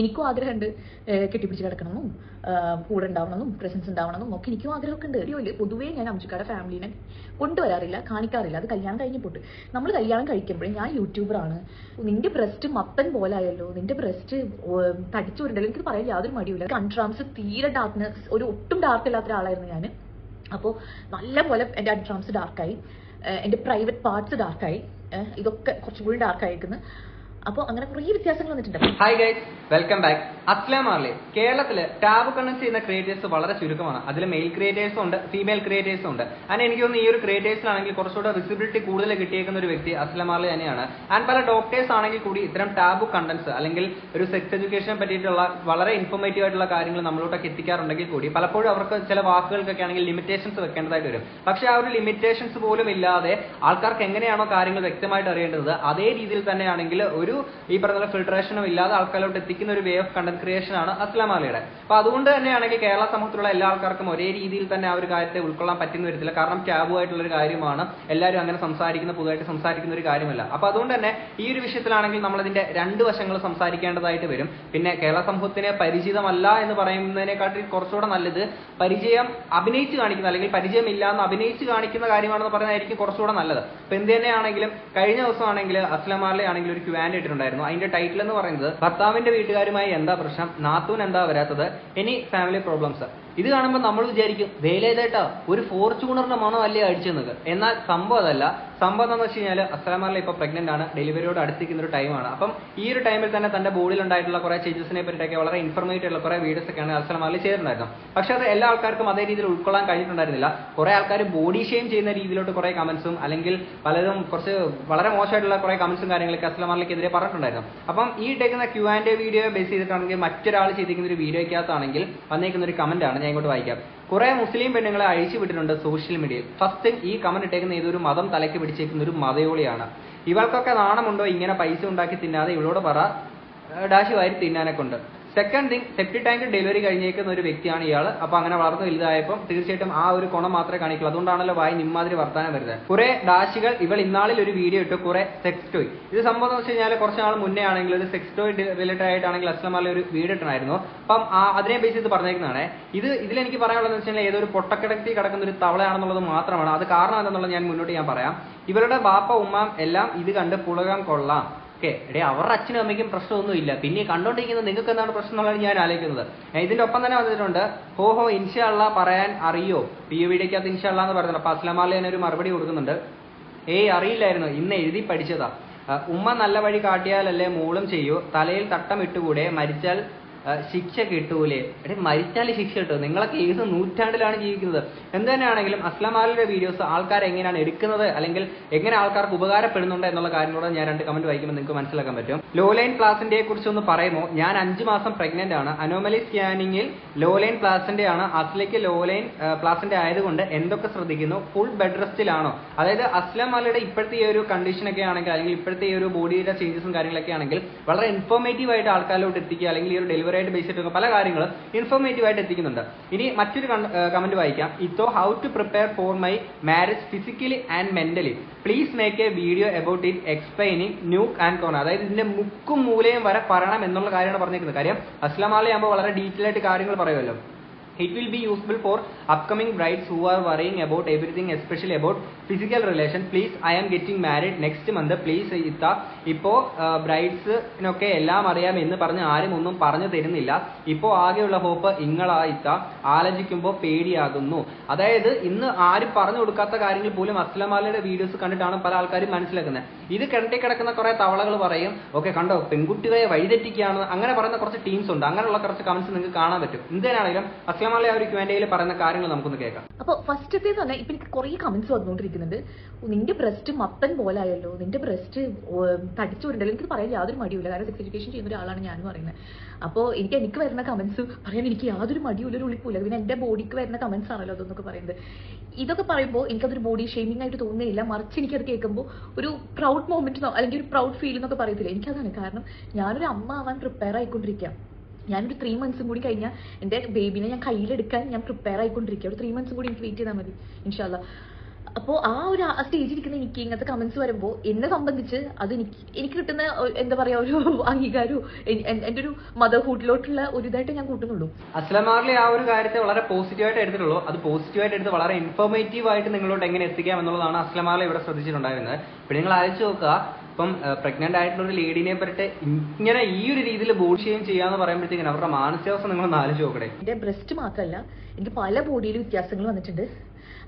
എനിക്കും ആഗ്രഹമുണ്ട് കെട്ടിപ്പിടിച്ച് കിടക്കണമെന്നും കൂടെ ഉണ്ടാവണമെന്നും പ്രസൻസ് ഉണ്ടാവണമെന്നും ഒക്കെ എനിക്കും ആഗ്രഹമൊക്കെ ഉണ്ട് അറിയോ പൊതുവേ ഞാൻ അംജുക്കാടെ ഫാമിലിനെ കൊണ്ടുവരാറില്ല കാണിക്കാറില്ല. അത് കല്യാണം കഴിഞ്ഞ് പോട്ട്. നമ്മൾ കല്യാണം കഴിക്കുമ്പോഴേ ഞാൻ യൂട്യൂബറാണ് നിന്റെ ബ്രസ്റ്റ് മത്തൻ പോലായല്ലോ നിന്റെ ബ്രസ്റ്റ് തടിച്ചുരുണ്ടല്ലോ എനിക്ക് പറയാൻ യാതൊരു മടിയില്ല കൺട്രാംസ് തീരെ ഡാർക്ക്നെസ് ഒരു ഒട്ടും ഡാർക്ക് ഇല്ലാത്ത ഒരാളായിരുന്നു ഞാൻ അപ്പോൾ നല്ല പോലെ എന്റെ അൺട്രാംസ് ഡാർക്കായി എന്റെ പ്രൈവറ്റ് പാർട്സ് ഡാർക്കായി ഇതൊക്കെ കുറച്ചും കൂടി ഡാർക്കായിരിക്കുന്നു അപ്പോൾ അങ്ങനെ കുറേ വ്യത്യാസങ്ങൾ വന്നിട്ടുണ്ട്. ഹായ് ഗൈസ് വെൽക്കം ബാക്ക് അസ്ലാം ആർലി കേരളത്തിൽ ടാബ് കണ്ടന്റ് ചെയ്യുന്ന ക്രിയേറ്റേഴ്സ് വളരെ ചുരുക്കമാണ്. അതിൽ മെയിൽ ക്രിയേറ്റേഴ്സും ഉണ്ട് ഫീമെയിൽ ക്രിയേറ്റേഴ്സും ഉണ്ട്. ആൻഡ് എനിക്ക് തോന്നുന്നു ഈ ഒരു ക്രിയേറ്റേഴ്സിനാണെങ്കിൽ കുറച്ചുകൂടെ വിസിബിലിറ്റി കൂടുതൽ കിട്ടിയേക്കുന്ന ഒരു വ്യക്തി അസ്ലാം ആർലി തന്നെയാണ്. ആൻഡ് പല ഡോക്ടേഴ്സ് ആണെങ്കിൽ കൂടി ഇത്തരം ടാബ് കണ്ടന്റ്സ് അല്ലെങ്കിൽ ഒരു സെക്സ് എഡ്യൂക്കേഷനെ പറ്റിയിട്ടുള്ള വളരെ ഇൻഫോർമേറ്റീവ് ആയിട്ടുള്ള കാര്യങ്ങൾ നമ്മളോട്ടൊക്കെ എത്തിക്കാറുണ്ടെങ്കിൽ കൂടി പലപ്പോഴും അവർക്ക് ചില വാക്കുകൾക്കൊക്കെ ആണെങ്കിൽ ലിമിറ്റേഷൻസ് വെക്കേണ്ടതായിട്ട് വരും. പക്ഷേ ആ ഒരു ലിമിറ്റേഷൻസ് പോലും ഇല്ലാതെ ആൾക്കാർക്ക് എങ്ങനെയാണോ കാര്യങ്ങൾ വ്യക്തമായിട്ട് അറിയേണ്ടത് അതേ രീതിയിൽ തന്നെയാണെങ്കിൽ ഒരു ഈ പറഞ്ഞ ഫിൽട്രേഷനും ഇല്ലാതെ ആൾക്കാരോട്ട് എത്തിക്കുന്ന ഒരു വേ ഓഫ് കണ്ടന്റ് ക്രിയേഷൻ ആണ് അസ്ലാം അലിയുടെ. അപ്പൊ അതുകൊണ്ട് തന്നെയാണെങ്കിൽ കേരള സമൂഹത്തിലുള്ള എല്ലാ ആൾക്കാർക്കും ഒരേ രീതിയിൽ തന്നെ ആ ഒരു കാര്യത്തെ ഉൾക്കൊള്ളാൻ പറ്റുന്ന വരത്തില്ല കാരണം ടാബു ആയിട്ടുള്ള ഒരു കാര്യമാണ്. എല്ലാവരും അങ്ങനെ സംസാരിക്കുന്ന പുതുതായിട്ട് സംസാരിക്കുന്ന ഒരു കാര്യമല്ല. അപ്പൊ അതുകൊണ്ട് തന്നെ ഈ ഒരു വിഷയത്തിലാണെങ്കിൽ നമ്മൾ അതിന്റെ രണ്ട് വശങ്ങൾ സംസാരിക്കേണ്ടതായിട്ട് വരും. പിന്നെ കേരള സമൂഹത്തിന് പരിചിതമല്ല എന്ന് പറയുന്നതിനെക്കാട്ടിൽ കുറച്ചുകൂടെ നല്ലത് പരിചയം അഭിനയിച്ച് കാണിക്കുന്ന അല്ലെങ്കിൽ പരിചയമില്ല എന്ന് അഭിനയിച്ച് കാണിക്കുന്ന കാര്യമാണെന്ന് പറയുന്നതായിരിക്കും കുറച്ചുകൂടെ നല്ലത്. അപ്പൊ എന്ത് തന്നെയാണെങ്കിലും കഴിഞ്ഞ ദിവസമാണെങ്കിൽ അസ്ലമാറിലെ ആണെങ്കിൽ ഒരു ക്യൂ ആൻഡ് ഇട്ടിട്ടുണ്ടായിരുന്നു. അതിന്റെ ടൈറ്റിൽ എന്ന് പറയുന്നത് ഭർത്താവിന്റെ വീട്ടുകാരുമായി എന്താ പ്രശ്നം? നാത്തൂൻ എന്താ വരാത്തത്? ഇനി ഫാമിലി പ്രോബ്ലംസ് ഇത് കാണുമ്പോൾ നമ്മൾ വിചാരിക്കും വേലേതേട്ടാ ഒരു ഫോർച്യൂണറിന്റെ മണം അല്ലേ അടിച്ചെന്നത്. എന്നാൽ സംഭവം അതല്ല. സംഭവം എന്താണെന്ന് വെച്ച് കഴിഞ്ഞാൽ അസ്ലാമറിലെ ഇപ്പൊ പ്രഗ്നന്റ് ആണ്. ഡെലിവറിയോട് അടുത്തിരിക്കുന്ന ഒരു ടൈമാണ് അപ്പം ഈ ഒരു ടൈമിൽ തന്നെ തന്റെ ബോഡിയിൽ ഉണ്ടായിട്ടുള്ള കുറെ ചേഞ്ചസിനെ പറ്റിയൊക്കെ വളരെ ഇൻഫർമേറ്റീവ് ഉള്ള കുറെ വീഡിയോസ് ഒക്കെയാണ് അസ്ലാമറിൽ ചെയ്തിട്ടുണ്ടായിരുന്നു പക്ഷെ അത് എല്ലാ ആൾക്കാർക്കും അതേ രീതിയിൽ ഉൾക്കൊള്ളാൻ കഴിഞ്ഞിട്ടുണ്ടായിരുന്നില്ല. കുറെ ആൾക്കാർ ബോഡി ഷെയിം ചെയ്യുന്ന രീതിയിലോട്ട് കുറെ കമന്റ്സും അല്ലെങ്കിൽ പലരും കുറച്ച് വളരെ മോശമായിട്ടുള്ള കുറെ കമന്റ്സും കാര്യങ്ങളൊക്കെ അസ്ലാമറിലേക്കെതിരെ പറഞ്ഞിട്ടുണ്ടായിരുന്നു. അപ്പം ഈ ടേക്കുന്ന ക്യൂ ആൻഡ് വീഡിയോ ബേസ് ചെയ്തിട്ടാണെങ്കിൽ മറ്റൊരാൾ ചെയ്തിരിക്കുന്ന ഒരു വീഡിയോയ്ക്കകത്താണെങ്കിൽ വന്നേക്കുന്ന ഒരു കമന്റ് ആണ്. ഞാൻ ഇങ്ങോട്ട് വായിക്കാം. കുറെ മുസ്ലിം പെണ്ണുങ്ങളെ അഴിച്ചു വിട്ടിട്ടുണ്ട് സോഷ്യൽ മീഡിയയിൽ. ഫസ്റ്റ് ഈ കമന്റ് ഇട്ടേക്കുന്ന ഏതൊരു മതം തലയ്ക്ക് പിടിച്ചേക്കുന്ന ഒരു മതയോളിയാണ്. ഇവൾക്കൊക്കെ നാണമുണ്ടോ? ഇങ്ങനെ പൈസ ഉണ്ടാക്കി തിന്നാതെ ഇവളോട് പറ. ഡാഷ് വാരി തിന്നാനൊക്കെ കൊണ്ട് second thing septic tank delivery കഴിഞ്ഞേക്കുന്ന ഒരു വ്യക്തിയാണ് ഇയാൾ അപ്പൊ അങ്ങനെ വളർന്നു വലുതായപ്പോൾ തീർച്ചയായിട്ടും ആ ഒരു ഗുണം മാത്രമേ കാണിക്കുള്ളൂ. അതുകൊണ്ടാണല്ലോ വായി നിമ്മാതിരി വർത്താനം വരുന്നത്. കുറെ ഡാഷികൾ ഇവൾ ഇന്നാളിൽ ഒരു വീഡിയോ ഇട്ടു. കുറെ സെക്സ് ടോയ് ഇത് സംഭവം എന്ന് വെച്ച് കഴിഞ്ഞാൽ കുറച്ച് നാൾ മുന്നേ ആണെങ്കിൽ ഒരു സെക്സ് ടോയ് റിലേറ്റഡ് ആയിട്ടാണെങ്കിൽ അസ്ലമാലെ ഒരു വീഡിയോ ഇട്ടായിരുന്നു അപ്പം അതിനെ ബേസ് ചെയ്ത് പറഞ്ഞേക്കുന്നതാണ്. ഇത് ഇതിലെനിക്ക് പറയാനുള്ളത് വെച്ച് കഴിഞ്ഞാൽ ഏതൊരു പൊട്ടക്കിടത്തി കിടക്കുന്ന ഒരു തവളയാണെന്നുള്ളത് മാത്രമാണ്. അത് കാരണം എന്താണെന്നുള്ളത് ഞാൻ മുന്നോട്ട് ഞാൻ പറയാം. ഇവരുടെ ബാപ്പ ഉമ്മ എല്ലാം ഇത് കണ്ട് പുളകം കൊള്ളാം. ഓക്കെ. എടേ അവരുടെ അച്ഛനും അമ്മയ്ക്കും പ്രശ്നമൊന്നും ഇല്ല. പിന്നെ കണ്ടോണ്ടിരിക്കുന്നത് നിങ്ങൾക്ക് എന്താണ് പ്രശ്നം എന്നുള്ളത് ഞാൻ ആലോചിക്കുന്നത്. ഇതിന്റെ ഒപ്പം തന്നെ വന്നിട്ടുണ്ട്. ഹോ ഹോ ഇൻഷാള്ള പറയാൻ അറിയോ? പി യു വിടേക്കകത്ത് ഇൻഷാള്ള എന്ന് പറയുന്നത് അപ്പൊ അസ്ലാമാലി തന്നെ ഒരു മറുപടി കൊടുക്കുന്നുണ്ട്. ഏയ് അറിയില്ലായിരുന്നു. ഇന്ന് എഴുതി പഠിച്ചതാ. ഉമ്മ നല്ല വഴി കാട്ടിയാലല്ലേ മൂളും ചെയ്യൂ. തലയിൽ തട്ടം ഇട്ടുകൂടെ മരിച്ചാൽ ശിക്ഷ കിട്ടൂലേ? എടേ മരിച്ചാൽ ശിക്ഷ കിട്ടും? നിങ്ങളൊക്കെ ഏത് നൂറ്റാണ്ടിലാണ് ജീവിക്കുന്നത്. എന്ത് തന്നെയാണെങ്കിലും അസ്ലമാലിന്റെ വീഡിയോസ് ആൾക്കാർ എങ്ങനെയാണ് എടുക്കുന്നത്? അല്ലെങ്കിൽ എങ്ങനെ ആൾക്കാർക്ക് ഉപകാരപ്പെടുന്നുണ്ട് എന്നുള്ള കാര്യങ്ങളോട് ഞാൻ രണ്ട് കമന്റ് വായിക്കുമ്പോൾ നിങ്ങൾക്ക് മനസ്സിലാക്കാൻ പറ്റും. ലോലൈൻ പ്ലാസിന്റെ കുറിച്ച് ഒന്ന് പറയുമോ? ഞാൻ അഞ്ചു മാസം പ്രഗ്നന്റ് ആണ്. അനോമലി സ്കാനിങ്ങിൽ ലോലൈൻ പ്ലാസിന്റെ ആണ്. അസ്ലയ്ക്ക് ലോലൈൻ പ്ലാസിന്റെ ആയതുകൊണ്ട് എന്തൊക്കെ ശ്രദ്ധിക്കുന്നു? ഫുൾ ബെഡ് റെസ്റ്റിലാണോ അതായത് അസ്ലം ഇപ്പോഴത്തെ ഈ ഒരു കണ്ടീഷൻ ഒക്കെ ആണെങ്കിൽ അല്ലെങ്കിൽ ഇപ്പോഴത്തെ ഈ ഒരു ബോഡിയുടെ ചേഞ്ചസും കാര്യങ്ങളൊക്കെ ആണെങ്കിൽ വളരെ ഇൻഫോർമേറ്റീവ് ആയിട്ട് ആൾക്കാരിലോട്ട് എത്തിക്കുക അല്ലെങ്കിൽ ഈ ഒരു ഡെലിവറി ആയിട്ട് ബേസ് ചെയ്തിട്ടുള്ള പല കാര്യങ്ങളും ഇൻഫോർമേറ്റീവ് ആയിട്ട് എത്തിക്കുന്നുണ്ട്. ഇനി മറ്റൊരു കമന്റ് വായിക്കാം. ഇത്തോ how to prepare for my marriage physically and mentally please make a video about it explaining nook and corner അതായത് ഇതിന്റെ മുക്കും മൂലയും വരെ പറയണം എന്നുള്ള കാര്യമാണ് പറഞ്ഞിരിക്കുന്നത്. കാര്യം ആകുമ്പോൾ വളരെ ഡീറ്റെയിൽ ആയിട്ട് കാര്യങ്ങൾ പറയുമല്ലോ. It will be useful for upcoming brides who are worrying about everything, especially about physical relation. Please, I am getting married next month. Please, ഇത്ത ഇപ്പോൾ ബ്രൈഡ്സിനൊക്കെ എല്ലാം അറിയാം എന്ന് പറഞ്ഞ് ആരും ഒന്നും പറഞ്ഞു തരുന്നില്ല. ഇപ്പോൾ ആകെയുള്ള ഹോപ്പ് ഇങ്ങളാ ഇത്ത ആലോചിക്കുമ്പോൾ പേടിയാകുന്നു. അതായത് ഇന്ന് ആരും പറഞ്ഞു കൊടുക്കാത്ത കാര്യങ്ങൾ പോലും അസ്ലമാലയുടെ വീഡിയോസ് കണ്ടിട്ടാണ് പല ആൾക്കാരും മനസ്സിലാക്കുന്നത്. ഇത് കിണറ്റി കിടക്കുന്ന കുറെ തവളകൾ പറയും ഓക്കെ കണ്ടോ പെൺകുട്ടികളെ വഴിതെറ്റിക്കുകയാണ് അങ്ങനെ പറയുന്ന കുറച്ച് ടീംസ് ഉണ്ട്. അങ്ങനെയുള്ള കുറച്ച് കമന്റ്സ് നിങ്ങൾക്ക് കാണാൻ പറ്റും. എന്തിനാണെങ്കിലും അസ്ലമാല ആ ഒരു പറയുന്ന കാര്യങ്ങൾ നമുക്കൊന്ന് കേൾക്കാം. അപ്പോൾ ഫസ്റ്റത്തെ തന്നെ ഇപ്പൊ എനിക്ക് കുറേ കമന്റ്സ് വന്നുകൊണ്ടിരിക്കുന്നുണ്ട്. നിന്റെ ബ്രസ്റ്റ് മത്തൻ പോലായല്ലോ. നിന്റെ ബ്രസ്റ്റ് തടിച്ചുരുണ്ടല്ലോ എനിക്ക് പറയാൻ യാതൊരു മടിയില്ല കാരണം സെക്സ് എഡ്യൂക്കേഷൻ ചെയ്യുന്ന ഒരാളാണ് ഞാൻ പറയുന്നത് അപ്പോൾ എനിക്ക് എനിക്ക് വരുന്ന കമന്റ്സ് പറയാൻ എനിക്ക് യാതൊരു മടിയില്ല ഒരു ഉളിപ്പില്ല പിന്നെ എന്റെ ബോഡിക്ക് വരുന്ന കമന്റ്സ് ആണല്ലോ അതൊന്നൊക്കെ പറയുന്നത്. ഇതൊക്കെ പറയുമ്പോൾ എനിക്കതൊരു ബോഡി ഷെയ്മിംഗ് ആയിട്ട് തോന്നുന്നില്ല മറിച്ച് എനിക്കത് കേൾക്കുമ്പോൾ ഒരു പ്രൗഡ് മൊമെന്റ് അല്ലെങ്കിൽ ഒരു പ്രൗഡ് ഫീൽ എന്നൊക്കെ പറയത്തില്ല. എനിക്കതാണ് കാരണം ഞാനൊരു അമ്മ ആവാൻ പ്രിപ്പയർ ആയിക്കൊണ്ടിരിക്കുക ഞാനൊരു ത്രീ മന്ത്സും കൂടി കഴിഞ്ഞാൽ എന്റെ ബേബിനെ ഞാൻ കയ്യിലെടുക്കാൻ ഞാൻ പ്രിപ്പയർ ആയിക്കൊണ്ടിരിക്കുക ഒരു ത്രീ മന്ത്സും കൂടി എനിക്ക് വെയിറ്റ് ചെയ്താൽ മതി. ഇൻഷാല്ല അപ്പോൾ ആ ഒരു ആ സ്റ്റേജിൽ ഇരിക്കുന്ന എനിക്ക് ഇങ്ങനത്തെ കമന്റ്സ് വരുമ്പോൾ എന്നെ സംബന്ധിച്ച് അത് എനിക്ക് എനിക്ക് കിട്ടുന്ന എന്താ പറയാ ഒരു അംഗീകാരവും എൻ- എൻ- എന്റെ ഒരു മദർഹുഡിലോട്ടുള്ള ഒരു ഇതായിട്ട് ഞാൻ കൂട്ടുന്നുള്ളൂ. അസ്ലമാറിലെ ആ ഒരു കാര്യത്തെ വളരെ പോസിറ്റീവായിട്ട് എടുത്തിട്ടുള്ളൂ. അത് പോസിറ്റീവായിട്ട് എടുത്ത് വളരെ ഇൻഫോർമേറ്റീവ് ആയിട്ട് നിങ്ങളോട് എങ്ങനെ എത്തിക്കാം എന്നുള്ളതാണ് അസ്ലമാറിലെ ഇവിടെ ശ്രദ്ധിച്ചിട്ടുണ്ടായിരുന്നത്. പിന്നെ നിങ്ങൾ ആലോചിച്ച് നോക്കുക ഇപ്പം പ്രഗ്നന്റ് ആയിട്ടുള്ള ഒരു ലേഡീനെ പറ്റിയിട്ട് ഇങ്ങനെ ഈ ഒരു രീതിയിൽ ബോഡി ഷെയിം ചെയ്യാന്ന് പറയുമ്പോഴത്തേക്കും അവരുടെ മാനസികാവസ്ഥ നിങ്ങൾ ആലോചിച്ച് നോക്കണേ എന്റെ ബ്രസ്റ്റ് മാത്രമല്ല എനിക്ക് പല ബോഡിയിൽ വ്യത്യാസങ്ങൾ വന്നിട്ടുണ്ട്.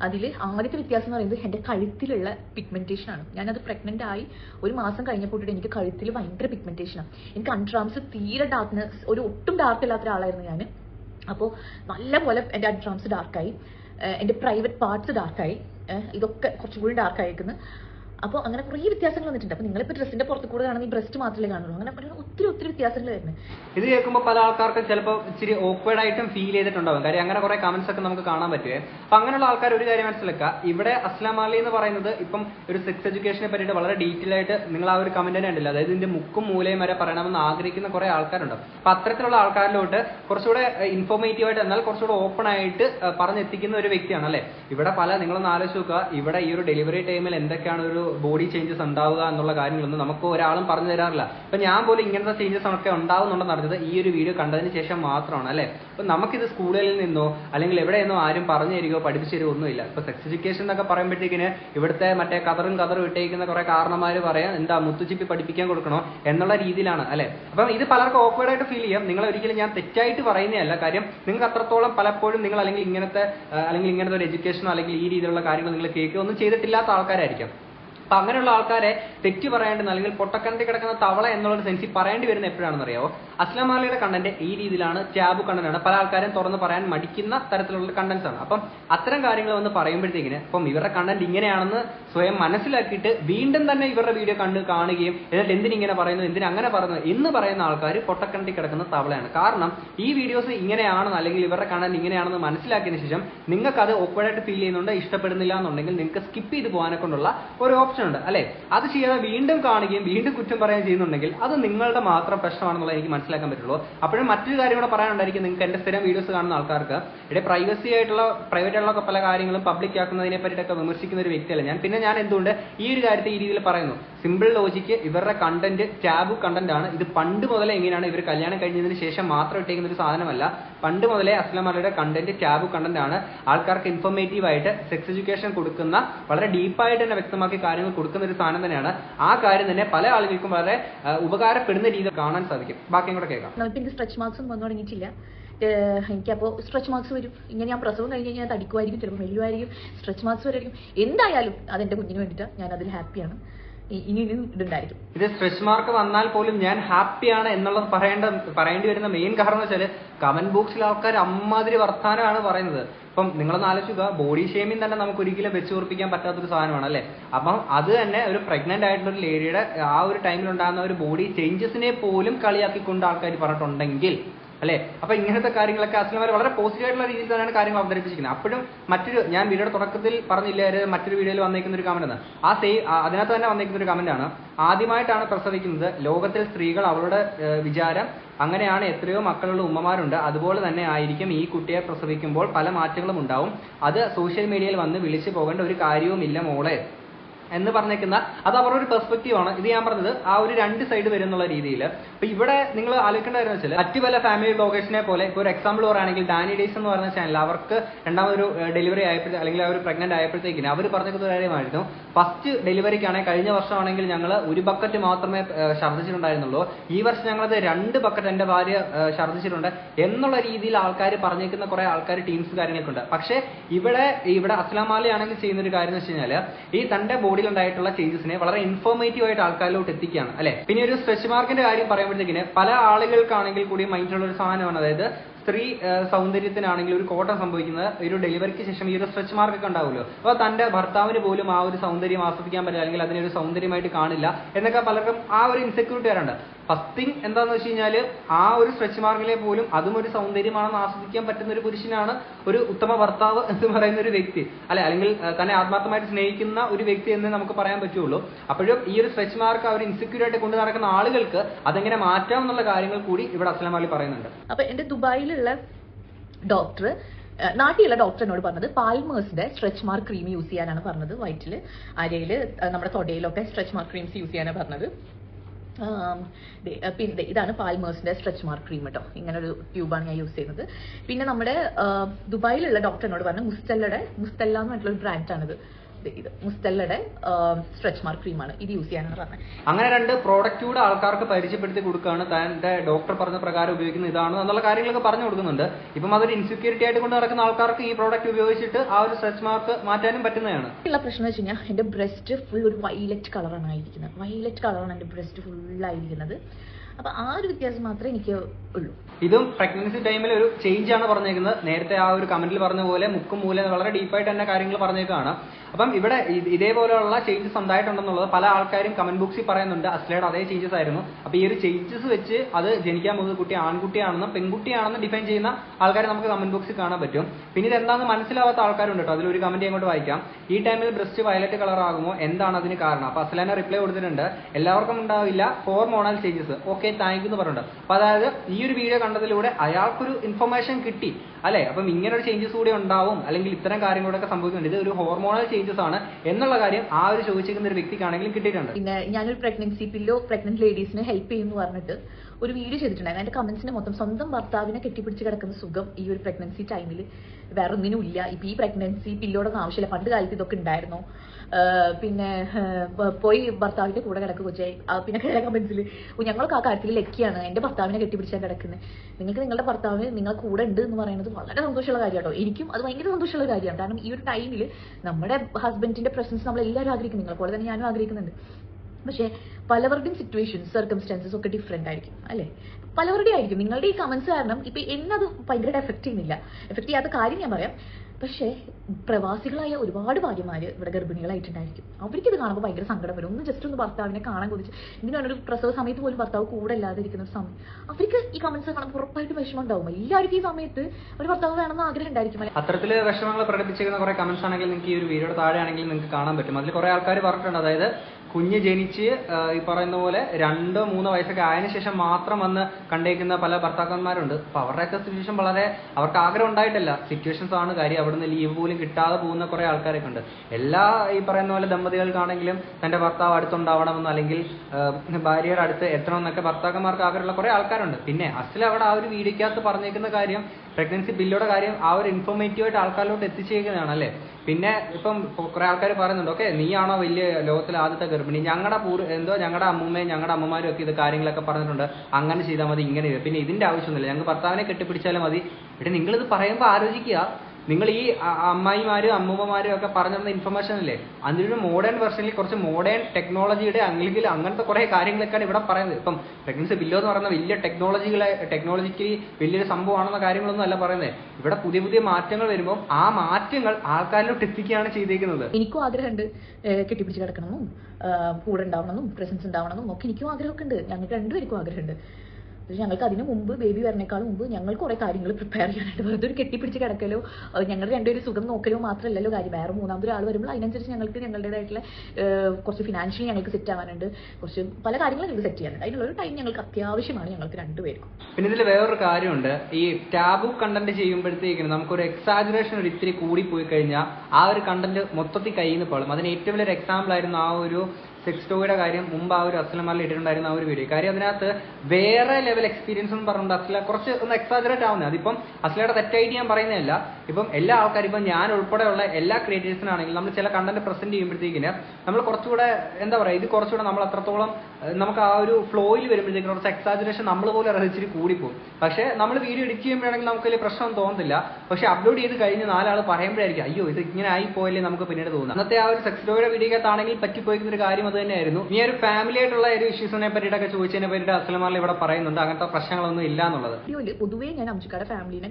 അതിൽ ആദ്യത്തെ വ്യത്യാസം എന്ന് പറയുന്നത് എന്റെ കഴുത്തിലുള്ള പിഗ്മെന്റേഷൻ ആണ്. ഞാനത് പ്രഗ്നന്റ് ആയി ഒരു മാസം കഴിഞ്ഞപ്പോൾ എനിക്ക് കഴുത്തിൽ ഭയങ്കര പിഗ്മെന്റേഷനാണ് എനിക്ക് അൺട്രാംസ് തീരെ ഡാർക്ക്നെസ് ഒരു ഒട്ടും ഡാർക്ക് ഇല്ലാത്ത ഒരാളായിരുന്നു ഞാൻ അപ്പോൾ നല്ല പോലെ എന്റെ അൺട്രാംസ് ഡാർക്കായി എന്റെ പ്രൈവറ്റ് പാർട്സ് ഡാർക്കായി ഇതൊക്കെ കുറച്ചുകൂടി ഡാർക്ക് ആയിരിക്കുന്നു അപ്പോൾ അങ്ങനെ കുറേ വ്യത്യാസങ്ങൾ വന്നിട്ടുണ്ട്. അപ്പോൾ നിങ്ങളിപ്പോൾ ഡ്രസ്സിന്റെ പുറത്ത് കൂടെ കാണുന്ന ഈ ബ്രസ്റ്റ് മാത്രമേ കാണുള്ളൂ. അങ്ങനെ പറഞ്ഞാൽ ഒത്തിരി ഒത്തിരി വ്യത്യാസങ്ങൾ വരുന്നത് ഇത് കേൾക്കുമ്പോൾ പല ആൾക്കാർക്കും ചിലപ്പോൾ ഇച്ചിരി ഓക്വേർഡ് ആയിട്ടും ഫീൽ ചെയ്തിട്ടുണ്ടാവും. കാര്യം അങ്ങനെ കുറെ കമന്റ്സ് ഒക്കെ നമുക്ക് കാണാൻ പറ്റുമേ അപ്പൊ അങ്ങനെയുള്ള ആൾക്കാർ ഒരു കാര്യം മനസ്സിലാക്കുക. ഇവിടെ അസ്ലാം അലി എന്ന് പറയുന്നത് ഇപ്പം ഒരു സെക്സ് എഡ്യൂക്കേഷനെ പറ്റിയിട്ട് വളരെ ഡീറ്റെയിൽ ആയിട്ട് നിങ്ങൾ ആ ഒരു കമന്റ് തന്നെ ഉണ്ടല്ലോ അതായത് ഇതിന്റെ മുക്കും മൂലയും വരെ പറയണമെന്ന് ആഗ്രഹിക്കുന്ന കുറെ ആൾക്കാരുണ്ട്. അപ്പൊ അത്തരത്തിലുള്ള ആൾക്കാരിലോട്ട് കുറച്ചുകൂടെ ഇൻഫോർമേറ്റീവ് ആയിട്ട് എന്നാൽ കുറച്ചുകൂടെ ഓപ്പൺ ആയിട്ട് പറഞ്ഞെത്തിക്കുന്ന ഒരു വ്യക്തിയാണ് അല്ലെ? ഇവിടെ പല നിങ്ങളൊന്ന് ആലോചിച്ച് നോക്കുക. ഇവിടെ ഈ ഒരു ഡെലിവറി ടൈമിൽ എന്തൊക്കെയാണ് ഒരു ബോഡി ചേഞ്ചസ് ഉണ്ടാവുക എന്നുള്ള കാര്യങ്ങളൊന്നും നമുക്ക് ഒരാളും പറഞ്ഞു തരാറില്ല. അപ്പൊ ഞാൻ പോലും ഇങ്ങനത്തെ ചേഞ്ചസ് ഒക്കെ ഉണ്ടാവുന്നുണ്ടെന്ന് അറിഞ്ഞത് ഈ ഒരു വീഡിയോ കണ്ടതിന് ശേഷം മാത്രമാണ് അല്ലെ? അപ്പൊ നമുക്കിത് സ്കൂളിൽ നിന്നോ അല്ലെങ്കിൽ എവിടെയെന്നോ ആരും പറഞ്ഞു തരികയോ പഠിപ്പിച്ചു തരികയോ ഒന്നുമില്ല. ഇപ്പൊ സെക്സ് എഡ്യൂക്കേഷൻ എന്നൊക്കെ പറയുമ്പോഴത്തേക്കിന് ഇവിടുത്തെ മറ്റേ കതറും കതറും ഇട്ടേക്കുന്ന കുറെ കാരണമാര് പറയാം എന്താ മുത്തുച്ചിപ്പി പഠിപ്പിക്കാൻ കൊടുക്കണോ എന്നുള്ള രീതിയിലാണ് അല്ലെ? അപ്പം ഇത് പലർക്കും ഓക്വേഡായിട്ട് ഫീൽ ചെയ്യാം. നിങ്ങൾ ഒരിക്കലും ഞാൻ തെറ്റായിട്ട് പറയുന്നതല്ല. കാര്യം നിങ്ങൾക്ക് അത്രത്തോളം പലപ്പോഴും നിങ്ങൾ അല്ലെങ്കിൽ ഇങ്ങനത്തെ അല്ലെങ്കിൽ ഇങ്ങനത്തെ ഒരു എഡ്യൂക്കേഷനോ അല്ലെങ്കിൽ ഈ രീതിയിലുള്ള കാര്യങ്ങൾ നിങ്ങൾ കേൾക്കുകയോ ഒന്നും ചെയ്തിട്ടില്ലാത്ത ആൾക്കാരായിരിക്കും. അപ്പൊ അങ്ങനെയുള്ള ആൾക്കാരെ തെറ്റ് പറയേണ്ടത് അല്ലെങ്കിൽ പൊട്ടക്കണ്ടി കിടക്കുന്ന തവള എന്നുള്ള സെൻസിൽ പറയേണ്ടി വരുന്ന എപ്പോഴാണെന്ന് അറിയാവോ അസ്ലാം അലിയുടെ കണ്ടന്റ് ഈ രീതിയിലാണ് ടാബു കണ്ടന്റാണ് പല ആൾക്കാരും തുറന്ന് പറയാൻ മടിക്കുന്ന തരത്തിലുള്ള കണ്ടന്റ്സ് ആണ്. അപ്പം അത്തരം കാര്യങ്ങൾ വന്ന് പറയുമ്പോഴത്തേക്കിന് അപ്പം ഇവരുടെ കണ്ടന്റ് ഇങ്ങനെയാണെന്ന് സ്വയം മനസ്സിലാക്കിയിട്ട് വീണ്ടും തന്നെ ഇവരുടെ വീഡിയോ കണ്ട് കാണുകയും എന്നിട്ട് എന്തിനിങ്ങനെ പറയുന്നു എന്തിനു അങ്ങനെ പറയുന്നു എന്ന് പറയുന്ന ആൾക്കാർ പൊട്ടക്കണ്ടി കിടക്കുന്ന തവളയാണ്. കാരണം ഈ വീഡിയോസ് ഇങ്ങനെയാണെന്ന് അല്ലെങ്കിൽ ഇവരുടെ കണ്ടന്റ് ഇങ്ങനെയാണെന്ന് മനസ്സിലാക്കിയതിനു ശേഷം നിങ്ങൾക്ക് അത് ഓക്വേഡായിട്ട് ഫീൽ ചെയ്യുന്നുണ്ട് ഇഷ്ടപ്പെടുന്നില്ല എന്നുണ്ടെങ്കിൽ നിങ്ങൾക്ക് സ്കിപ്പ് ചെയ്ത് പോകാനെ കൊണ്ടുള്ള ഒരു ഓപ്ഷൻ ഉണ്ട് അല്ലെ? അത് ചെയ്യാതെ വീണ്ടും കാണുകയും വീണ്ടും കുറ്റം പറയുകയും ചെയ്യുന്നുണ്ടെങ്കിൽ അത് നിങ്ങളുടെ മാത്രം പ്രശ്നമാണെന്നുള്ളത് എനിക്ക് മനസ്സിലാക്കാൻ പറ്റുള്ളൂ. അപ്പോഴും മറ്റൊരു കാര്യം കൂടെ പറയാനുണ്ടായിരിക്കും നിങ്ങൾക്ക് എന്റെ സ്ഥിരം വീഡിയോസ് കാണുന്ന ആൾക്കാർക്ക്. ഇവിടെ പ്രൈവസി ആയിട്ടുള്ള പ്രൈവറ്റ് ആയിട്ടുള്ള പല കാര്യങ്ങളും പബ്ലിക് ആക്കുന്നതിനെ പറ്റിയിട്ടൊക്കെ വിമർശിക്കുന്ന ഒരു വ്യക്തിയല്ല ഞാൻ. പിന്നെ ഞാൻ എന്തുകൊണ്ട് ഈ ഒരു കാര്യത്തെ ഈ രീതിയിൽ പറയുന്നു? സിമ്പിൾ ലോജിക്ക് ഇവരുടെ കണ്ടന്റ് ടാബു കണ്ടന്റ് ആണ്. ഇത് പണ്ട് മുതലേ എങ്ങനെയാണ് ഇവർ കല്യാണം കഴിഞ്ഞതിന് ശേഷം മാത്രം ഇട്ടേക്കുന്ന ഒരു സാധനമല്ല. പണ്ട് മുതലേ അസ്ലം കണ്ടന്റ് ടാബു കണ്ടന്റ് ആണ്. ആൾക്കാർക്ക് ഇൻഫോർമേറ്റീവ് ആയിട്ട് സെക്സ് എഡ്യൂക്കേഷൻ കൊടുക്കുന്ന വളരെ ഡീപ്പായിട്ട് തന്നെ വ്യക്തമാക്കി കാര്യങ്ങൾ കൊടുക്കുന്ന ഒരു സാധനം തന്നെയാണ്. ആ കാര്യം തന്നെ പല ആളുകൾക്കും വളരെ ഉപകാരപ്പെടുന്ന രീതിയിൽ കാണാൻ സാധിക്കും. ബാക്കിയും കൂടെ കേൾക്കാം. എനിക്ക് സ്ട്രെച്ച് മാർക്സും വന്നു തുടങ്ങിയിട്ടില്ല. എനിക്കപ്പോൾ സ്ട്രെച്ച് മാർക്സ് വരും. ഇങ്ങനെ ഞാൻ പ്രസവം കഴിഞ്ഞ് കഴിഞ്ഞാൽ തടിക്കുമായിരിക്കും ചിലപ്പോൾ മെല്ലുമായിരിക്കും സ്ട്രെച്ച് മാർക്സ് വരായിരിക്കും എന്തായാലും അതെന്റെ കുഞ്ഞിന് വേണ്ടിയിട്ടാണ് ഞാൻ അതിൽ ഹാപ്പിയാണ് ഇത് സ്ട്രെച്ച് മാർക്ക് വന്നാൽ പോലും ഞാൻ ഹാപ്പിയാണ് എന്നുള്ളത് പറയേണ്ട പറയേണ്ടി വരുന്ന മെയിൻ കാരണം വെച്ചാൽ കമന്റ് ബോക്സിൽ ആൾക്കാർ അമ്മാതിരി വർത്താനമാണ് പറയുന്നത്. ഇപ്പം നിങ്ങളൊന്ന് ആലോചിക്കുക ബോഡി ഷേമിങ് തന്നെ നമുക്ക് ഒരിക്കലും വെച്ച് ഉറപ്പിക്കാൻ പറ്റാത്തൊരു സാധനമാണ് അല്ലേ? അപ്പം അത് തന്നെ ഒരു പ്രഗ്നന്റ് ആയിട്ടുള്ള ഒരു ലേഡിയുടെ ആ ഒരു ടൈമിൽ ഉണ്ടാകുന്ന ഒരു ബോഡി ചേഞ്ചസിനെ പോലും കളിയാക്കിക്കൊണ്ട് ആൾക്കാർ പറഞ്ഞിട്ടുണ്ടെങ്കിൽ അല്ലെ? അപ്പൊ ഇങ്ങനത്തെ കാര്യങ്ങളൊക്കെ അസ്ലമാർ വളരെ പോസിറ്റീവ് ആയിട്ടുള്ള രീതിയിൽ തന്നെയാണ് കാര്യങ്ങൾ അവതരിപ്പിച്ചിരിക്കുന്നത്. അപ്പോഴും മറ്റൊരു ഞാൻ വീഡിയോ തുടക്കത്തിൽ പറഞ്ഞില്ലേ മറ്റൊരു വീഡിയോയിൽ വന്നേക്കുന്ന ഒരു കമന്റ് ആ സെയിം അതിനകത്ത് തന്നെ വന്നേക്കുന്ന ഒരു കമന്റ് ആണ്. ആദ്യമായിട്ടാണ് പ്രസവിക്കുന്നത്. ലോകത്തിൽ സ്ത്രീകൾ അവളുടെ വിചാരം അങ്ങനെയാണ്. എത്രയോ മക്കളുള്ള ഉമ്മമാരുണ്ട്. അതുപോലെ തന്നെ ആയിരിക്കും ഈ കുട്ടിയെ പ്രസവിക്കുമ്പോൾ പല മാറ്റങ്ങളും ഉണ്ടാവും. അത് സോഷ്യൽ മീഡിയയിൽ വന്ന് വിളിച്ചു പോകേണ്ട ഒരു കാര്യവുമില്ല മോളെ. എന്ന് പറഞ്ഞേക്കുന്ന അത് അവരുടെ ഒരു പെർസ്പെക്റ്റീവ് ആണ്. ഇത് ഞാൻ പറഞ്ഞത് ആ ഒരു രണ്ട് സൈഡ് വരും എന്നുള്ള രീതിയിൽ. അപ്പൊ ഇവിടെ നിങ്ങൾ ആലോചിക്കേണ്ട കാര്യം വെച്ചാൽ മറ്റു പല ഫാമിലി ബ്ലോഗേഴ്സിനെ പോലെ ഇപ്പോൾ ഒരു എക്സാമ്പിൾ പറയുകയാണെങ്കിൽ ഡാനി ഡേയ്സ് എന്ന് പറയുന്ന ചാനൽ അവർക്ക് രണ്ടാമതൊരു ഡെലിവറി ആയപ്പോഴത്തെ അല്ലെങ്കിൽ അവർ പ്രഗ്നന്റ് ആയപ്പോഴത്തേക്കിന് അവർ പറഞ്ഞിരിക്കുന്ന ഒരു കാര്യമായിരുന്നു. ഫസ്റ്റ് ഡെലിവറിക്കാണെങ്കിൽ കഴിഞ്ഞ വർഷമാണെങ്കിൽ ഞങ്ങൾ ഒരു ബക്കറ്റ് മാത്രമേ ഛർദ്ദിച്ചിട്ടുണ്ടായിരുന്നുള്ളൂ. ഈ വർഷം ഞങ്ങളത് രണ്ട് ബക്കറ്റ് എന്റെ ഭാര്യ ഛർദ്ദിച്ചിട്ടുണ്ട് എന്നുള്ള രീതിയിൽ ആൾക്കാർ പറഞ്ഞേക്കുന്ന കുറെ ആൾക്കാർ ടീംസ് കാര്യങ്ങളൊക്കെ ഉണ്ട്. പക്ഷേ ഇവിടെ ഇവിടെ അസ്ലാമാലി ആണെങ്കിൽ ചെയ്യുന്ന ഒരു കാര്യം എന്ന് വെച്ച് കഴിഞ്ഞാൽ ഈ തന്റെ ബോഡിയിൽ ഉണ്ടായിട്ടുള്ള ചേഞ്ചസിനെ വളരെ ഇൻഫോർമേറ്റീവ് ആയിട്ട് ആൾക്കാരിലോട്ട് എത്തിക്കുകയാണ് അല്ലെ? പിന്നെ ഒരു സ്ട്രെച്ച് മാർക്കിന്റെ കാര്യം പറയുമ്പോഴത്തേക്കിന് പല ആളുകൾക്കാണെങ്കിൽ കൂടി മൈൻഡിലുള്ള ഒരു സാധനമാണ് അതായത് സ്ത്രീ സൗന്ദര്യത്തിനാണെങ്കിൽ ഒരു കോട്ടം സംഭവിക്കുന്നത് ഒരു ഡെലിവറിക്ക് ശേഷം ഈ ഒരു സ്ട്രെച്ച് മാർക്ക് ഒക്കെ ഉണ്ടാവുമല്ലോ. അപ്പോൾ തന്റെ ഭർത്താവിന് പോലും ആ ഒരു സൗന്ദര്യം ആസ്വദിക്കാൻ പറ്റില്ല അല്ലെങ്കിൽ അതിനെ ഒരു സൗന്ദര്യമായിട്ട് കാണില്ല എന്നൊക്കെ പലർക്കും ആ ഒരു ഇൻസെക്യൂരിറ്റി വരാറുണ്ട്. ഫസ്റ്റ് തിങ് എന്താന്ന് വെച്ച് കഴിഞ്ഞാൽ ആ ഒരു സ്ട്രെച്ച് മാർക്കിലെ പോലും അതും ഒരു സൗന്ദര്യമാണെന്ന് ആസ്വദിക്കാൻ പറ്റുന്ന ഒരു പുരുഷനാണ് ഒരു ഉത്തമ ഭർത്താവ് എന്ന് പറയുന്ന ഒരു വ്യക്തി. അല്ലെ? അല്ലെങ്കിൽ തന്നെ ആത്മാർത്ഥമായിട്ട് സ്നേഹിക്കുന്ന ഒരു വ്യക്തി എന്ന് നമുക്ക് പറയാൻ പറ്റുള്ളൂ. അപ്പോഴും ഈ ഒരു സ്ട്രെച്ച് മാർക്ക് അവർ ഇൻസെക്യൂർ ആയിട്ട് കൊണ്ടു നടക്കുന്ന ആളുകൾക്ക് അതെങ്ങനെ മാറ്റാം എന്നുള്ള കാര്യങ്ങൾ കൂടി ഇവിടെ അസ്ലാം അലി പറയുന്നുണ്ട്. അപ്പൊ എന്റെ ദുബായിലുള്ള ഡോക്ടർ നാട്ടിലുള്ള ഡോക്ടർ എന്നോട് പറഞ്ഞത് പാൽമേഴ്സിന്റെ സ്ട്രെച്ച് മാർക്ക് ക്രീം യൂസ് ചെയ്യാനാണ് പറഞ്ഞത് വയറ്റിൽ അരയിൽ നമ്മുടെ തൊടയിലൊക്കെ സ്ട്രെച്ച് മാർക്ക് ക്രീംസ് യൂസ് ചെയ്യാനാണ് പറഞ്ഞത്. പിന്നെ ഇതാണ് പാൽമേഴ്സിന്റെ സ്ട്രെച്ച് മാർക്ക് ക്രീം കേട്ടോ ഇങ്ങനെ ഒരു ട്യൂബാണ് ഞാൻ യൂസ് ചെയ്യുന്നത്. പിന്നെ നമ്മുടെ ദുബായിലുള്ള ഡോക്ടർ എന്നോട് പറഞ്ഞു മുസ്റ്റല്ലയുടെ മുസ്റ്റല്ല എന്ന് പറഞ്ഞിട്ടുള്ള ഒരു ബ്രാൻഡാണിത് ഇത് മുസ്റ്റല്ലയുടെ സ്ട്രെച്ച് മാർക്ക് ക്രീമാണ് ഇത് യൂസ് ചെയ്യാനാണ് പറഞ്ഞത്. അങ്ങനെ രണ്ട് പ്രോഡക്റ്റൂടെ ആൾക്കാർക്ക് പരിചയപ്പെടുത്തി കൊടുക്കുകയാണ്. തന്റെ ഡോക്ടർ പറഞ്ഞ പ്രകാരം ഉപയോഗിക്കുന്ന ഇതാണ് എന്നുള്ള കാര്യങ്ങളൊക്കെ പറഞ്ഞു കൊടുക്കുന്നുണ്ട്. ഇപ്പം അതൊരു ഇൻസെക്യൂരിറ്റി ആയിട്ട് കൊണ്ട് നടക്കുന്ന ആൾക്കാർക്ക് ഈ പ്രോഡക്റ്റ് ഉപയോഗിച്ചിട്ട് ആ ഒരു സ്ട്രെച്ച് മാർക്ക് മാറ്റാനും പറ്റുന്നതാണ്. ഉള്ള പ്രശ്നം എന്ന് വെച്ച് കഴിഞ്ഞാൽ എന്റെ ബ്രസ്റ്റ് ഫുൾ ഒരു വൈലറ്റ് കളറാണ് ആയിരിക്കുന്നത്. വൈലറ്റ് കളറാണ് എന്റെ ബ്രസ്റ്റ് ഫുൾ ആയിരിക്കുന്നത്. അപ്പൊ ആ ഒരു വ്യത്യാസം മാത്രമേ എനിക്ക് ഉള്ളൂ. ഇതും പ്രഗ്നൻസി ടൈമിൽ ഒരു ചേഞ്ച് ആണ് പറഞ്ഞേക്കുന്നത്. നേരത്തെ ആ ഒരു കമന്റിൽ പറഞ്ഞ പോലെ മുക്കും മൂല വളരെ ഡീപ്പായിട്ട് തന്നെ കാര്യങ്ങൾ പറഞ്ഞേക്കാണ്. അപ്പം ഇവിടെ ഇതേപോലെയുള്ള ചേഞ്ചസ് ഉണ്ടായിട്ടുണ്ടെന്നുള്ളത് പല ആൾക്കാരും കമന്റ് ബോക്സിൽ പറയുന്നുണ്ട്. അസ്ലയുടെ അതേ ചേഞ്ചസ് ആയിരുന്നു. അപ്പൊ ഈ ഒരു ചേഞ്ചസ് വെച്ച് അത് ജനിക്കാൻ പോകുന്ന കുട്ടി ആൺകുട്ടിയാണെന്നും പെൺകുട്ടിയാണെന്നും ഡിഫൈൻ ചെയ്യുന്ന ആൾക്കാരെ നമുക്ക് കമന്റ് ബോക്സിൽ കാണാൻ പറ്റും. പിന്നെ ഇത് എന്താണെന്ന് മനസ്സിലാവാത്ത ആൾക്കാരുണ്ട് കേട്ടോ അതിലൊരു കമന്റ് അങ്ങോട്ട് വായിക്കാം. ഈ ടൈമിൽ ബ്രസ്റ്റ് വയലറ്റ് കളർ ആകുമോ? എന്താണ് അതിന് കാരണം? അപ്പൊ അസ്ലാന റിപ്ലൈ കൊടുത്തിട്ടുണ്ട്. എല്ലാവർക്കും ഉണ്ടാവില്ല. ഹോർമോണൽ ചേഞ്ചസ് ഓക്കെ താങ്ക് എന്ന് പറഞ്ഞിട്ടുണ്ട്. അപ്പൊ അതായത് ഈ ഒരു വീഡിയോ കണ്ടതിലൂടെ അയാൾക്കൊരു ഇൻഫർമേഷൻ കിട്ടി. അല്ലെ? അപ്പം ഇങ്ങനെ ഒരു ചേഞ്ചസ് കൂടി ഉണ്ടാവും. അല്ലെങ്കിൽ ഇത്തരം കാര്യങ്ങളൊക്കെ സംഭവിക്കുന്നുണ്ട്. ഇത് ഒരു ഹോർമോണൽ ചേഞ്ചസ് ആണ്. എന്നുള്ള കാര്യം ആ ഒരു ചോദിച്ചിരിക്കുന്ന ഒരു വ്യക്തിക്കാണെങ്കിലും കിട്ടിയിട്ടുണ്ട്. പിന്നെ ഞാനൊരു പ്രഗ്നൻസി പില്ലോ പ്രഗ്നന്റ് ലേഡീസിനെ ഹെൽപ്പ് ചെയ്യുന്നു പറഞ്ഞിട്ട് ഒരു വീഡിയോ ചെയ്തിട്ടുണ്ടായിരുന്നു. എന്റെ കമന്റ്സിന് മൊത്തം സ്വന്തം ഭർത്താവിനെ കെട്ടിപ്പിടിച്ച് കിടക്കുന്ന സുഖം ഈ ഒരു പ്രഗ്നൻസി ടൈമിൽ വേറെ ഒന്നിനും ഇല്ല ഇപ്പൊ ഈ പ്രഗ്നൻസി പില്ലോടൊന്നും ആവശ്യമില്ല. പണ്ട് കാലത്ത് ഇതൊക്കെ ഉണ്ടായിരുന്നു. പിന്നെ പോയി ഭർത്താവിന്റെ കൂടെ കിടക്കുക കൊച്ചേ. പിന്നെ കിഴ കമന്റ്സിൽ ഞങ്ങൾക്ക് ആ കാര്യത്തിൽ ലക്കിയാണ്. എന്റെ ഭർത്താവിനെ കെട്ടിപ്പിടിച്ചാൽ കിടക്കുന്നത് നിങ്ങൾക്ക് നിങ്ങളുടെ ഭർത്താവിന് നിങ്ങളെ കൂടെ ഉണ്ട് എന്ന് പറയുന്നത് വളരെ സന്തോഷമുള്ള കാര്യമാട്ടോ എനിക്കും അത് ഭയങ്കര സന്തോഷമുള്ള കാര്യമാണ്. കാരണം ഈ ഒരു ടൈമിൽ നമ്മുടെ ഹസ്ബൻഡിന്റെ പ്രസൻസ് നമ്മൾ എല്ലാവരും ആഗ്രഹിക്കുന്നു. നിങ്ങളെ പോലെ തന്നെ ഞാനും ആഗ്രഹിക്കുന്നുണ്ട്. പക്ഷേ പലവരുടെയും സിറ്റുവേഷൻ സർക്കംസ്റ്റാൻസസ് ഒക്കെ ഡിഫറെന്റ് ആയിരിക്കും. അല്ലേ? പലവരുടെ ആയിരിക്കും. നിങ്ങളുടെ ഈ കമന്റ്സ് കാരണം ഇപ്പൊ എന്നത് ഭയങ്കരമായിട്ട് എഫക്ട് ചെയ്യുന്നില്ല. എഫക്ട് ചെയ്യാത്ത കാര്യം ഞാൻ പറയാം. പക്ഷേ പ്രവാസികളായ ഒരുപാട് ഭാര്യമാര് ഇവിടെ ഗർഭിണികളായിട്ടുണ്ടായിരിക്കും. അവർക്ക് ഇത് കാണുമ്പോൾ ഭയങ്കര സങ്കടം വരും. ഒന്ന് ജസ്റ്റ് ഒന്ന് ഭർത്താവിനെ കാണാൻ കൊതിച്ച്. എന്തിനാണ് ഒരു പ്രസവ സമയത്ത് പോലും ഭർത്താവ് കൂടെ അല്ലാതെ ഇരിക്കുന്ന ഒരു സമയം. അവർക്ക് ഈ കമന്റ്സ് കാണുമ്പോൾ ഉറപ്പായിട്ട് വിഷമം ഉണ്ടാവും എല്ലാവർക്കും ഈ സമയത്ത് ഒരു ഭർത്താവ് വേണമെന്ന് ആഗ്രഹം ഉണ്ടായിരിക്കും അത്തരത്തിൽ വിഷമങ്ങൾ പ്രകടിപ്പിച്ചിരിക്കുന്ന കുറെ കമന്റ്സ് ആണെങ്കിൽ നിങ്ങൾക്ക് ഈ ഒരു വീഡിയോയുടെ താഴെ ആണെങ്കിൽ നിങ്ങൾക്ക് കാണാൻ പറ്റും. അതിൽ കുറെ ആൾക്കാർ പറഞ്ഞിട്ടുണ്ട്. അതായത് കുഞ്ഞ് ജനിച്ച് ഈ പറയുന്ന പോലെ രണ്ടോ മൂന്നോ വയസ്സൊക്കെ ആയതിനു ശേഷം മാത്രം വന്ന് കണ്ടേക്കുന്ന പല ഭർത്താക്കന്മാരുണ്ട്. അപ്പൊ അവരുടെയൊക്കെ സിറ്റുവേഷൻ വളരെ അവർക്ക് ആഗ്രഹം ഉണ്ടായിട്ടില്ല. സിറ്റുവേഷൻസ് ആണ് കാര്യം. അവിടുന്ന് ലീവ് പോലും കിട്ടാതെ പോകുന്ന കുറെ ആൾക്കാരൊക്കെ ഉണ്ട്. എല്ലാ ഈ പറയുന്ന പോലെ ദമ്പതികൾക്കാണെങ്കിലും തന്റെ ഭർത്താവ് അടുത്തുണ്ടാവണമെന്ന് അല്ലെങ്കിൽ ഭാര്യയുടെ അടുത്ത് എത്തണമെന്നൊക്കെ ഭർത്താക്കന്മാർക്ക് ആഗ്രഹമുള്ള കുറെ ആൾക്കാരുണ്ട്. പിന്നെ അസൽ അവിടെ ആ ഒരു വീഡിയോക്കകത്ത് പറഞ്ഞേക്കുന്ന കാര്യം പ്രഗ്നൻസി ബില്ലോടെ കാര്യം ആ ഒരു ഇൻഫോർമേറ്റീവ് ആയിട്ട് ആൾക്കാരിലോട്ട് എത്തിച്ചേക്കുന്നതാണ് അല്ലേ? പിന്നെ ഇപ്പം കുറെ ആൾക്കാർ പറയുന്നുണ്ട് ഓക്കെ നീയാണോ വലിയ ലോകത്തിലെ ആദ്യത്തെ ഗർഭിണി? ഞങ്ങളുടെ പൂർ എന്തോ ഞങ്ങളുടെ അമ്മൂമ്മയും ഞങ്ങളുടെ അമ്മമാരും ഒക്കെ ഇത് കാര്യങ്ങളൊക്കെ പറഞ്ഞിട്ടുണ്ട്. അങ്ങനെ ചെയ്താൽ മതി ഇങ്ങനെ ചെയ്തു പിന്നെ ഇതിന്റെ ആവശ്യമൊന്നുമില്ല. ഞങ്ങൾക്ക് ഭർത്താവിനെ കെട്ടിപ്പിടിച്ചാലും മതി. ഇവിടെ നിങ്ങൾ ഇത് പറയുമ്പോൾ ആലോചിക്കുക. നിങ്ങൾ ഈ അമ്മായിമാരും അമ്മൂമ്മമാരും ഒക്കെ തന്ന ഇൻഫർമേഷൻ അല്ലേ അതിനൊരു മോഡേൺ വെർഷനിൽ കുറച്ച് മോഡേൺ ടെക്നോളജിയുടെ അല്ലെങ്കിൽ അങ്ങനത്തെ കുറെ കാര്യങ്ങളൊക്കെയാണ് ഇവിടെ പറയുന്നത്. ഇപ്പം പ്രഗ്നൻസി ബില്ലോ എന്ന് പറയുന്ന വലിയ ടെക്നോളജികളെ ടെക്നോളജിക്കലി വലിയൊരു സംഭവമാണെന്ന കാര്യങ്ങളൊന്നും അല്ല പറയുന്നത്. ഇവിടെ പുതിയ പുതിയ മാറ്റങ്ങൾ വരുമ്പോൾ ആ മാറ്റങ്ങൾ ആൾക്കാരിലോട്ട് എത്തിക്കുകയാണ് ചെയ്തേക്കുന്നത്. എനിക്കും ആഗ്രഹമുണ്ട്. കെട്ടിപ്പിടിച്ച് കിടക്കണമെന്നും കൂടെ ഉണ്ടാവണമെന്നും പ്രസൻസ് ഉണ്ടാവണമെന്നും ഒക്കെ എനിക്കും ആഗ്രഹമൊക്കെ ഉണ്ട്. ഞങ്ങൾക്ക് രണ്ടുപേർക്കും ആഗ്രഹമുണ്ട്. പക്ഷെ ഞങ്ങൾക്ക് അതിന് മുമ്പ് ബേബി വരണേക്കാളും മുമ്പ് ഞങ്ങൾ കുറെ കാര്യങ്ങൾ പ്രിപ്പയർ ചെയ്യാനായിട്ട് വെറുതെ ഒരു കെട്ടിപ്പിടിച്ച് കിടക്കലോ ഞങ്ങൾ രണ്ടുപേരും സുഖം നോക്കലോ മാത്രമല്ലല്ലോ കാര്യം. വേറെ മൂന്നാമതൊരു ഒരാൾ വരുമ്പോൾ അതിനനുസരിച്ച് ഞങ്ങൾക്ക് ഞങ്ങളുടേതായിട്ടുള്ള കുറച്ച് ഫിനാൻഷ്യലി ഞങ്ങൾക്ക് സെറ്റ് ആവാനുണ്ട്. കുറച്ച് പല കാര്യങ്ങളും ഞങ്ങൾക്ക് സെറ്റ് ചെയ്യാനുണ്ട്. അതിനുള്ള ഒരു ടൈം ഞങ്ങൾക്ക് അത്യാവശ്യമാണ് ഞങ്ങൾക്ക് രണ്ടുപേർക്കും. പിന്നെ ഇതിൽ വേറൊരു കാര്യമുണ്ട്. ഈ ടാബു കണ്ടന്റ് ചെയ്യുമ്പോഴത്തേക്കിന് നമുക്കൊരു എക്സാജുറേഷൻ ഒരു ഇത്തിരി കൂടി പോയി കഴിഞ്ഞാൽ ആ ഒരു കണ്ടന്റ് മൊത്തത്തിൽ കയ്യിൽ നിന്ന് പോളും. അതിന് ഏറ്റവും വലിയൊരു എക്സാമ്പിൾ ആയിരുന്നു ആ ഒരു സെക്സ് ടോയുടെ കാര്യം മുമ്പ് ആ ഒരു അസ്ലമാരിൽ ഇട്ടിട്ടുണ്ടായിരുന്ന ആ ഒരു വീഡിയോ കാര്യം അതിനകത്ത് വേറെ ലെവൽ എക്സ്പീരിയൻസ് എന്ന് പറഞ്ഞിട്ടുണ്ട് അസ്ല കുറച്ച് ഒന്ന് എക്സാജറേറ്റ് ആവുന്നത് അതിപ്പം അസ്ലയുടെ തെറ്റായിട്ട് ഞാൻ പറയുന്നതല്ല. ഇപ്പം എല്ലാ ആൾക്കാരും ഇപ്പം ഞാൻ ഉൾപ്പെടെയുള്ള എല്ലാ ക്രിയേറ്റേഴ്സിനാണെങ്കിലും നമ്മൾ ചില കണ്ടന്റ് പ്രസന്റ് ചെയ്യുമ്പോഴത്തേക്കിന് നമ്മൾ കുറച്ചുകൂടെ എന്താ പറയുക ഇത് കുറച്ചുകൂടെ നമ്മൾ അത്രത്തോളം നമുക്ക് ആ ഒരു ഫ്ലോയിൽ വരുമ്പോഴത്തേക്കും കുറച്ച് എക്സാജുറേഷൻ നമ്മൾ പോലെ റഹിച്ചിട്ട് കൂടിപ്പോകും. പക്ഷേ നമ്മൾ വീഡിയോ എഡിറ്റ് ചെയ്യുമ്പോഴാണെങ്കിൽ നമുക്ക് വലിയ പ്രശ്നം തോന്നുന്നില്ല പക്ഷെ അപ്ലോഡ് ചെയ്ത് കഴിഞ്ഞ് നാലാൾ പറയുമ്പോഴായിരിക്കും അയ്യോ ഇത് ഇങ്ങനെ ആയി പോയല്ലേ നമുക്ക് പിന്നീട് തോന്നുന്നത് അന്നത്തെ ആ ഒരു സെക്സ് ഡോയുടെ വീഡിയോക്കകത്താണെങ്കിൽ പറ്റിപ്പോയിരിക്കുന്ന ഒരു കാര്യം അത് തന്നെയായിരുന്നു. ഈ ഒരു ഫാമിലി ആയിട്ടുള്ള ഒരു ഇഷ്യൂസിനെ പറ്റിയിട്ടൊക്കെ ചോദിച്ചതിനെ പറ്റിയിട്ട് അസലമാർ ഇവിടെ പറയുന്നുണ്ട്. അങ്ങനത്തെ പ്രശ്നങ്ങളൊന്നും ഇല്ല എന്നുള്ളത് പൊതുവേ ഞാൻ അംശുക്കാരുടെ ഫാമിലിനെ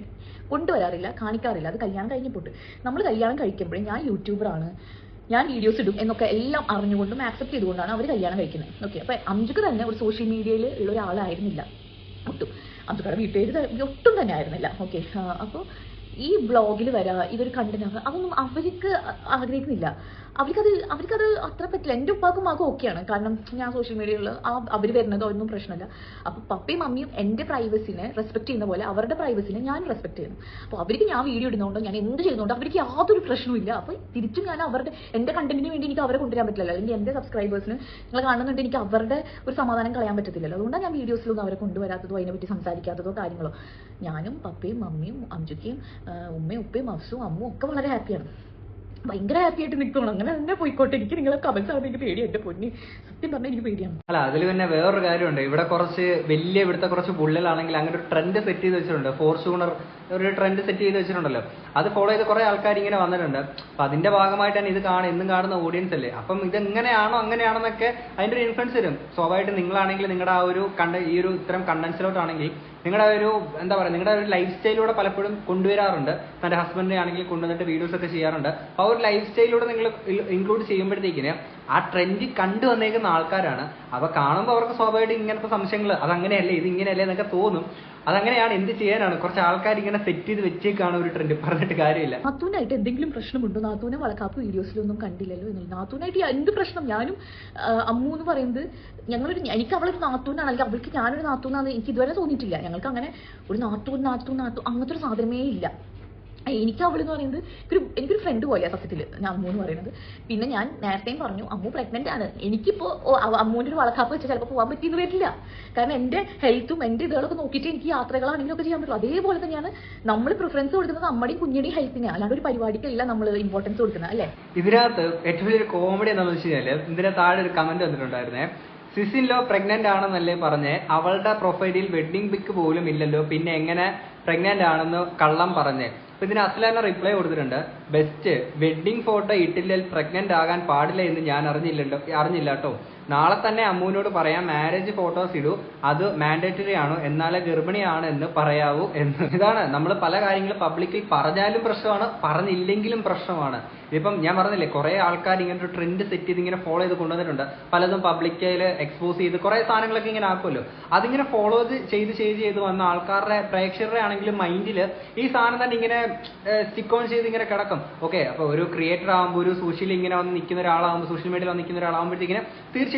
കൊണ്ടുവരാറില്ല കാണിക്കാറില്ല. അത് കല്യാണം കഴിഞ്ഞ് പോട്ട് നമ്മൾ കല്യാണം കഴിക്കുമ്പോഴേ ഞാൻ യൂട്യൂബറാണ് ഞാൻ വീഡിയോസ് ഇടും എന്നൊക്കെ എല്ലാം അറിഞ്ഞുകൊണ്ടും ആക്സെപ്റ്റ് ചെയ്തുകൊണ്ടാണ് അവർ കല്യാണം കഴിക്കുന്നത്. ഓക്കെ അപ്പൊ അംജുക്ക് തന്നെ ഒരു സോഷ്യൽ മീഡിയയിൽ ഉള്ള ഒരാളായിരുന്നില്ല. ഒട്ടും. അംജുക്കാരുടെ വീട്ടുകാർ ഒട്ടും തന്നെ ആയിരുന്നില്ല. ഓക്കെ അപ്പോൾ ഈ ബ്ലോഗിൽ വരാ ഇവർ കണ്ടന്റ് അതൊന്നും അവർക്ക് ആഗ്രഹിക്കുന്നില്ല. അവർക്കത് അവർക്കത് അത്ര പറ്റില്ല. എന്റെ ഉപ്പാക്കും മാക്കും ഓക്കെയാണ്. കാരണം ഞാൻ സോഷ്യൽ മീഡിയയിൽ ആ അവർ വരുന്നത് ഒന്നും പ്രശ്നമില്ല. അപ്പോൾ പപ്പയും മമ്മിയും എന്റെ പ്രൈവസിനെ റെസ്പെക്ട് ചെയ്യുന്ന പോലെ അവരുടെ പ്രൈവസിനെ ഞാൻ റെസ്പെക്ട് ചെയ്യുന്നു. അപ്പോൾ അവർക്ക് ഞാൻ വീഡിയോ ഇടുന്നതുകൊണ്ടോ ഞാൻ എന്ത് ചെയ്യുന്നതുകൊണ്ടോ അവർക്ക് യാതൊരു പ്രശ്നവുമില്ല അപ്പോൾ തിരിച്ചും ഞാൻ അവരുടെ എന്റെ കണ്ടന്റിന് വേണ്ടി എനിക്ക് അവരെ കൊണ്ടുവരാൻ പറ്റില്ലല്ലോ. അല്ലെങ്കിൽ എന്റെ സബ്സ്ക്രൈബേഴ്സിന് നിങ്ങൾ കാണുന്നുണ്ട് എനിക്ക് അവരുടെ ഒരു സമാധാനം കളയാൻ പറ്റത്തില്ലല്ലോ. അതുകൊണ്ടാണ് ഞാൻ വീഡിയോസിലൊന്നും അവരെ കൊണ്ടുവരാത്തതോ അതിനെപ്പറ്റി സംസാരിക്കാത്തതോ കാര്യങ്ങളോ. ഞാനും പപ്പയും മമ്മിയും അഞ്ചുക്കയും ഉമ്മയും ഉപ്പയും അഫ്സും അമ്മും ഒക്കെ വളരെ ഹാപ്പിയാണ് ഭയങ്കര ഹാപ്പി ആയിട്ട് നിൽക്കണം അങ്ങനെ തന്നെ പോയിക്കോട്ടെ. എനിക്ക് നിങ്ങളെ കമന്റ്സ് ആണെങ്കിൽ പേടി എന്റെ പൊന്നി. സത്യം പറഞ്ഞാൽ എനിക്ക് പേടിയാണ്. അല്ല അതിൽ പിന്നെ വേറൊരു കാര്യമുണ്ട്. ഇവിടെ കുറച്ച് വലിയ ഇവിടുത്തെ കുറച്ച് പുള്ളിലാണെങ്കിൽ അങ്ങനെ ഒരു ട്രെൻഡ് സെറ്റ് ചെയ്ത് വെച്ചിട്ടുണ്ട്. ഫോർച്യൂണർ ഒരു ട്രെൻഡ് സെറ്റ് ചെയ്ത് വെച്ചിട്ടുണ്ടല്ലോ. അത് ഫോളോ ചെയ്ത് കുറെ ആൾക്കാർ ഇങ്ങനെ വന്നിട്ടുണ്ട്. അപ്പൊ അതിന്റെ ഭാഗമായിട്ട് തന്നെ ഇത് കാണും. എന്നും കാണുന്ന ഓഡിയൻസ് അല്ലേ? അപ്പം ഇത് എങ്ങനെയാണോ അങ്ങനെയാണെന്നൊക്കെ അതിന്റെ ഒരു ഇൻഫ്ലുവൻസ് വരും. സ്വാഭാവികമായിട്ട് നിങ്ങളാണെങ്കിൽ നിങ്ങളുടെ ആ ഒരു കണ്ട ഈ ഒരു ഇത്തരം കണ്ടൻസിലോട്ടാണെങ്കിൽ നിങ്ങളുടെ ഒരു എന്താ പറയുക നിങ്ങളുടെ ഒരു ലൈഫ് സ്റ്റൈലിലൂടെ പലപ്പോഴും കൊണ്ടുവരാറുണ്ട്. തന്റെ ഹസ്ബൻഡിനെ ആണെങ്കിൽ കൊണ്ടുവന്നിട്ട് വീഡിയോസ് ഒക്കെ ചെയ്യാറുണ്ട്. ആ ഒരു ലൈഫ് സ്റ്റൈലിലൂടെ നിങ്ങൾ ഇൻക്ലൂഡ് ചെയ്യുമ്പോഴത്തേക്കിന് ആ ട്രെൻഡ് കണ്ടു വന്നേക്കുന്ന ആൾക്കാരാണ്. അവ കാണുമ്പോൾ അവർക്ക് സ്വാഭാവികമായിട്ട് ഇങ്ങനത്തെ സംശയങ്ങൾ അതങ്ങനെയല്ലേ ഇത് ഇങ്ങനെയല്ലേ എന്നൊക്കെ തോന്നും. അതങ്ങനെയാണ് എന്ത് ചെയ്യാനാണ്? കുറച്ച് ആൾക്കാർ ഇങ്ങനെ സെറ്റ് ചെയ്ത് വെച്ചേക്കാണ് ഒരു ട്രെൻഡ് പറഞ്ഞിട്ട് കാര്യമില്ല. നാത്തൂനായിട്ട് എന്തെങ്കിലും പ്രശ്നമുണ്ടോ? നാത്തൂനെ വളക്കാപ്പ് വീഡിയോസിലൊന്നും കണ്ടില്ലല്ലോ എന്നുള്ളത് നാത്തൂനായിട്ട് എന്ത് പ്രശ്നം? ഞാനും അമ്മു എന്ന് പറയുന്നത് ഞങ്ങളൊരു എനിക്ക് അവളൊരു നാത്തൂനാണ് അല്ലെങ്കിൽ അവൾക്ക് ഞാനൊരു നാത്തൂനാന്ന് എനിക്ക് ഇതുവരെ തോന്നിയിട്ടില്ല. ഞങ്ങൾക്ക് അങ്ങനെ ഒരു നാത്തൂൻ നാത്തൂൻ നാത്തൂ അങ്ങനത്തെ ഒരു സാധനമേ ഇല്ല. എനിക്ക് അവളെന്ന് പറയുന്നത് ഒരു എനിക്കൊരു ഫ്രണ്ട് പോലെയാണ് സത്യത്തിൽ ഞാൻ അമ്മു എന്ന് പറയുന്നത്. പിന്നെ ഞാൻ നേരത്തെയും പറഞ്ഞു അമ്മു പ്രഗ്നന്റ് ആണ്. എനിക്കിപ്പോ അമ്മുവിന്റെ ഒരു വളക്കാപ്പ് വെച്ചാൽ ചിലപ്പോൾ പോകാൻ പറ്റിയെന്ന് വരില്ല. കാരണം എന്റെ ഹെൽത്തും എന്റെ ഇതുകളൊക്കെ നോക്കിയിട്ട് എനിക്ക് യാത്രകളാണെങ്കിലും ഒക്കെ ചെയ്യാൻ പറ്റുള്ളൂ. അതേപോലെ തന്നെയാണ് നമ്മൾ പ്രിഫറൻസ് കൊടുക്കുന്നത് നമ്മുടെയും കുഞ്ഞിന്റെയും ഹെൽത്തിനെ അല്ലാണ്ട് ഒരു പരിപാടിക്കല്ല നമ്മൾ ഇമ്പോർട്ടൻസ് കൊടുക്കുന്നത് അല്ലേ? ഇതിനകത്ത് ഏറ്റവും വലിയൊരു കോമഡി എന്താണെന്ന് വെച്ച് കഴിഞ്ഞാൽ ഇതിന്റെ താഴെ ഒരു കമന്റ് വന്നിട്ടുണ്ടായിരുന്നേ. സിസിൻ ലോ പ്രഗ്നന്റ് ആണെന്നല്ലേ പറഞ്ഞ്. അവളുടെ പ്രൊഫൈലിൽ വെഡ്ഡിംഗ് പിക്ക് പോലും ഇല്ലല്ലോ. പിന്നെ എങ്ങനെ പ്രഗ്നന്റ് ആണെന്ന് കള്ളം പറഞ്ഞേ. അപ്പൊ ഇതിന് അസ്ലാന റിപ്ലൈ കൊടുത്തിട്ടുണ്ട്. ബെസ്റ്റ് വെഡിങ് ഫോട്ടോ ഇട്ടില്ലെങ്കിൽ പ്രഗ്നന്റ് ആകാൻ പാടില്ല എന്ന് ഞാൻ അറിഞ്ഞില്ലല്ലോ അറിഞ്ഞില്ല കേട്ടോ നാളെ തന്നെ അമ്മുവിനോട് പറയാം മാരേജ് ഫോട്ടോസ് ഇടൂ. അത് മാൻഡേറ്ററി ആണോ? എന്നാലേ ഗർഭിണിയാണ് എന്ന് പറയാവൂ എന്ന്. ഇതാണ്. നമ്മൾ പല കാര്യങ്ങളും പബ്ലിക്കിൽ പറഞ്ഞാലും പ്രശ്നമാണ് പറഞ്ഞില്ലെങ്കിലും പ്രശ്നമാണ്. ഇപ്പം ഞാൻ പറഞ്ഞില്ലേ കുറെ ആൾക്കാർ ഇങ്ങനെ ഒരു ട്രെൻഡ് സെറ്റ് ചെയ്ത് ഇങ്ങനെ ഫോളോ ചെയ്ത് കൊണ്ടുവന്നിട്ടുണ്ട്. പലതും പബ്ലിക്കിൽ എക്സ്പോസ് ചെയ്ത് കുറെ സാധനങ്ങളൊക്കെ ഇങ്ങനെ ആക്കുമല്ലോ. അതിങ്ങനെ ഫോളോ ചെയ്ത് ചെയ്ത് ചെയ്ത് വന്ന ആൾക്കാരുടെ പ്രേക്ഷകരുടെ ആണെങ്കിലും മൈൻഡിൽ ഈ സാധനം തന്നെ ഇങ്ങനെ സ്റ്റിക്ക് ഓൺ ചെയ്ത് ഇങ്ങനെ കിടക്കും. ഓക്കെ അപ്പൊ ഒരു ക്രിയേറ്റർ ആകുമ്പോൾ ഒരു സോഷ്യൽ ഇങ്ങനെ വന്ന് നിൽക്കുന്ന ഒരാളാകുമ്പോൾ സോഷ്യൽ മീഡിയയിൽ വന്ന് നിൽക്കുന്ന ഒരാളാകുമ്പോഴത്തേക്കിന്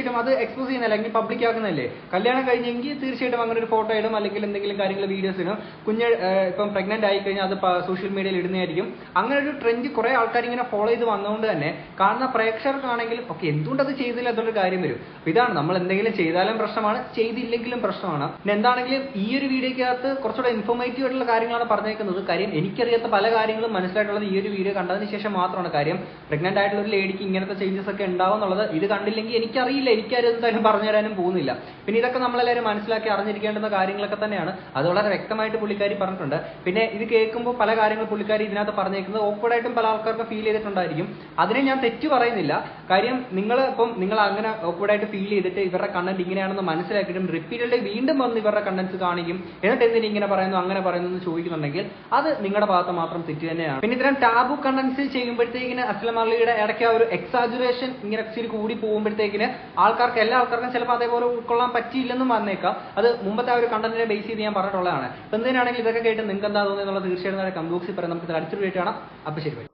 തീർച്ചയായിട്ടും അത് എക്സ്പോസ് ചെയ്യുന്നില്ല. അല്ലെങ്കിൽ പബ്ലിക് ആക്കുന്നതല്ലേ? കല്യാണം കഴിഞ്ഞെങ്കിൽ തീർച്ചയായിട്ടും അങ്ങനെ ഒരു ഫോട്ടോ ഇടും അല്ലെങ്കിൽ എന്തെങ്കിലും കാര്യങ്ങൾ വീഡിയോസ് ഇടും. കുഞ്ഞ് ഇപ്പം പ്രഗ്നന്റ് ആയി കഴിഞ്ഞാൽ അത് സോഷ്യൽ മീഡിയയിൽ ഇടുന്നതായിരിക്കും. അങ്ങനെ ഒരു ട്രെൻഡ് കുറെ ആൾക്കാർ ഇങ്ങനെ ഫോളോ ചെയ്ത് വന്നതുകൊണ്ട് തന്നെ കാണുന്ന പ്രേക്ഷകർക്കാണെങ്കിലും ഓക്കെ എന്തുകൊണ്ട് അത് ചെയ്തില്ല? എന്നുള്ള കാര്യം വരും. ഇതാണ് നമ്മൾ എന്തെങ്കിലും ചെയ്താലും പ്രശ്നമാണ് ചെയ്തില്ലെങ്കിലും പ്രശ്നമാണ്. എന്താണെങ്കിലും ഈ ഒരു വീഡിയോക്കകത്ത് കുറച്ചുകൂടെ ഇൻഫോർമേറ്റീവ് ആയിട്ടുള്ള കാര്യങ്ങളാണ് പറഞ്ഞേക്കുന്നത്. കാര്യം എനിക്കറിയാത്ത പല കാര്യങ്ങളും മനസ്സിലായിട്ടുള്ളത് ഈ ഒരു വീഡിയോ കണ്ടതിന് ശേഷം മാത്രമാണ്. കാര്യം പ്രഗ്നന്റ് ആയിട്ടുള്ള ഒരു ലേഡിക്ക് ഇങ്ങനത്തെ ചേഞ്ചസ് ഒക്കെ ഉണ്ടാവും എന്നുള്ളത് ഇത് കണ്ടില്ലെങ്കിൽ എനിക്കറിയില്ല എനിക്കാരും എന്തായാലും പറഞ്ഞു തരാനും പോകുന്നില്ല. പിന്നെ ഇതൊക്കെ നമ്മളെല്ലാവരും മനസ്സിലാക്കി അറിഞ്ഞിരിക്കേണ്ടുന്ന കാര്യങ്ങളൊക്കെ തന്നെയാണ്. അത് വളരെ വ്യക്തമായിട്ട് പുള്ളിക്കാരി പറഞ്ഞിട്ടുണ്ട്. പിന്നെ ഇത് കേൾക്കുമ്പോൾ പല കാര്യങ്ങൾ പുള്ളിക്കാരി ഇതിനകത്ത് പറഞ്ഞേക്കുന്നത് awkward പല ആൾക്കാർക്ക് ഫീൽ ചെയ്തിട്ടുണ്ടായിരിക്കും. അതിനെ ഞാൻ തെറ്റു പറയുന്നില്ല. കാര്യം നിങ്ങൾ ഇപ്പം നിങ്ങൾ അങ്ങനെ awkward ഫീൽ ചെയ്തിട്ട് ഇവരുടെ കണ്ടന്റ് ഇങ്ങനെയാണെന്ന് മനസ്സിലാക്കിയിട്ടും റിപ്പീറ്റഡ് വീണ്ടും വന്ന് ഇവരുടെ കണ്ടന്റ്സ് കാണിക്കും. എന്നിട്ട് എന്തിനും ഇങ്ങനെ പറയുന്നു അങ്ങനെ പറയുന്നു എന്ന് ചോദിക്കുന്നുണ്ടെങ്കിൽ അത് നിങ്ങളുടെ ഭാഗത്ത് മാത്രം തെറ്റ് തന്നെയാണ്. പിന്നെ ഇത്തരം ടാബു കണ്ടന്റ്സ് ചെയ്യുമ്പോഴത്തേക്കിന് അസ്ലം ഇടയ്ക്ക് ആ ഒരു എക്സാജുറേഷൻ ഇങ്ങനെ കൂടി പോകുമ്പോഴത്തേക്കിന് ആൾക്കാർക്ക് എല്ലാ ആൾക്കാർക്കും ചിലപ്പോൾ അതേപോലെ ഉൾക്കൊള്ളാൻ പറ്റിയില്ലെന്നും വന്നേക്കാം. അത് മുമ്പത്തെ ആ ഒരു കണ്ടന്റിനെ ബേസ് ചെയ്ത് ഞാൻ പറഞ്ഞിട്ടുള്ളതാണ്. എന്തിനാണെങ്കിൽ ഇതൊക്കെ കേട്ട് നിങ്ങൾക്ക് എന്താ തോന്നുന്നത് എന്നുള്ളത് തീർച്ചയായിട്ടും കമന്റ് ബോക്സിൽ പറയാം. നമുക്ക് അടുത്തൊരു വീഡിയോ കാണാം. അപ്പൊ ശരി.